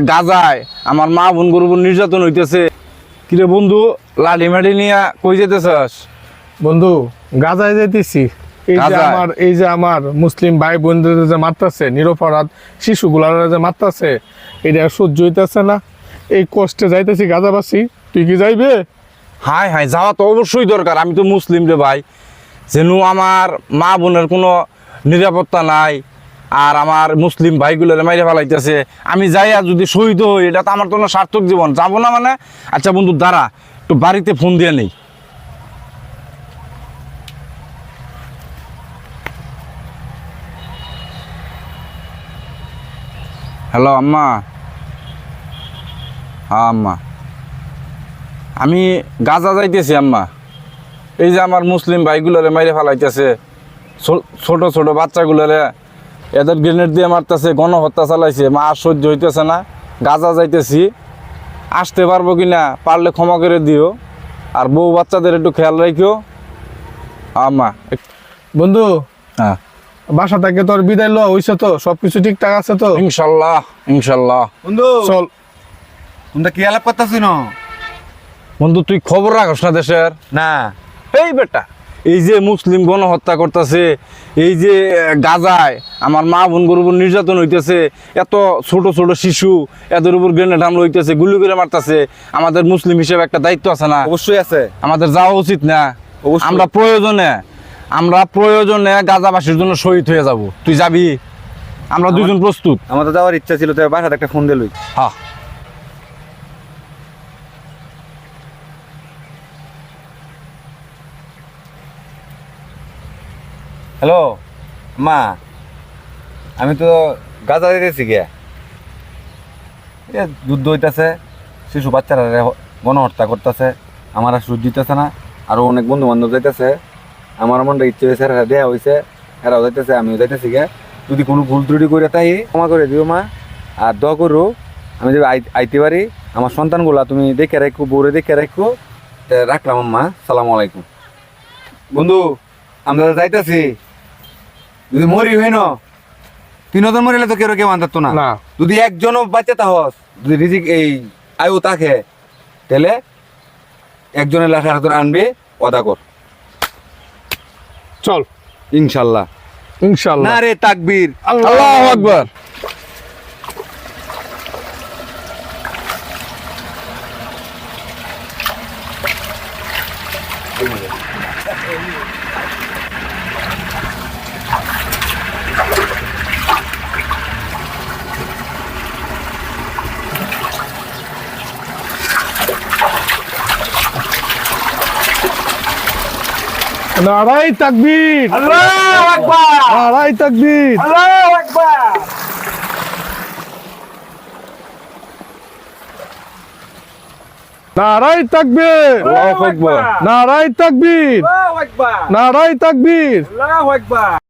গাজায় আমার মা বোন গরু বোন নির্যাতন হইতেছে। কিরে বন্ধু লাঠি মাটি নিয়ে কই যেতেছস বন্ধু গাজায় যাইতেছি। এই যে আমার এই যে আমার মুসলিম ভাই বোনদের যে মারতাছে নিরপরাধ শিশুগুলার যে মারতাছে এটা সহ্য হইতেছে না। এই কষ্টে যাইতেছি গাজাবাসী। তুই কি যাইবে? হাই হাই যাওয়া তো অবশ্যই দরকার। আমি তো মুসলিম রে ভাই। যেন আমার মা বোনের কোনো নিরাপত্তা নাই আর আমার মুসলিম ভাইগুলোর মাইরে ফেলাইতেছে। আমি যাই আর যদি শহীদ হই, এটা তো আমার তো সার্থক জীবন। যাব না মানে? আচ্ছা বন্ধু, দাঁড়া, একটু বাড়িতে ফোন দিয়ে নেই। হ্যালো, আম্মা। হ্যাঁ আম্মা। আমি গাজা যাইতেছি, আম্মা। এই যে আমার মুসলিম ভাইগুলোরে মাইরে ফেলাইতেছে ছোট ছোট বাচ্চাগুলোরে। এদের গ্রেনেড দিয়ে মারতেছে গণহত্যা চালাইছে মা আর সহ্য হইতেছে না গাজা যাইতেছি। আসতে পারব কি না পারলে ক্ষমা করে দিও আর বউ বাচ্চাদের একটু খেয়াল রাখিও। আম্মা এক- বন্ধু হ্যাঁ। বাসা থেকে তোর বিদায় লওয়া হইছে তো? সবকিছু ঠিকঠাক আছে তো? ইনশাল্লাহ ইনশাল্লাহ। বন্ধু চল। তোমরা কি আলাপ করতেছি না? বন্ধু তুই খবর রাখস না দেশের? না। এই বেটা। এই যে মুসলিম গণহত্যা করতেছে এই যে গাজায় আমার মা বোন গরু বোন নির্যাতন হইতেছে এত ছোট ছোট শিশু এদের উপর গ্রেনেড হামলা হইতেছে গুলি করে মারতেছে আমাদের মুসলিম হিসেবে একটা দায়িত্ব আছে না? অবশ্যই আছে। আমাদের যাওয়া উচিত না। আমরা প্রয়োজনে আমরা প্রয়োজনে গাজাবাসীর জন্য শহীদ হয়ে যাব। তুই যাবি? আমরা দুজন প্রস্তুত। আমাদের যাওয়ার ইচ্ছা ছিল তাই বাসাতে একটা ফোন দিলই হ্যাঁ হ্যালো? মা, আমি তো গাজা দিতেছি গিয়া যুদ্ধ হইতাছে শিশু বাচ্চারা গণহত্যা করতেছে, আমার আর সহ্য দিতেছে না, আরও অনেক বন্ধু বান্ধব যাইতেছে। আমার মনটা ইচ্ছে হয়েছে এরা দেয়া হয়েছে এরাও যাইতেছে, আমিও যাইতেছি গিয়া যদি কোনো ভুল ত্রুটি করে তাই, ক্ষমা করে দিও মা। আর দোয়া করো, আমি যদি আইতে পারি, আমার সন্তানগুলা তুমি দেখে রাখো, বউরে দেখে রাখো। রাখলাম আম্মা, সালাম আলাইকুম। বন্ধু, আমরা যাইতেছি। যদি মরি হইন হাজার মরিলে তো কেউ কেউ আনতো না। যদি একজনও বাচ্চা তাহস যদি রিজিক এই আয়ু তাকে তাহলে একজনের লাশ হাতে আনবে অদা কর। চল। ইনশাল্লাহ। ইনশাল্লাহ। না রে তাকবীর। আল্লাহু আকবার। নারাই তাকবীর। আল্লাহু আকবার। নারাই তাকবীর। আল্লাহু আকবার। নারাই তাকবীর। আল্লাহু আকবার। নারাই তাকবীর। আল্লাহু তাকবীর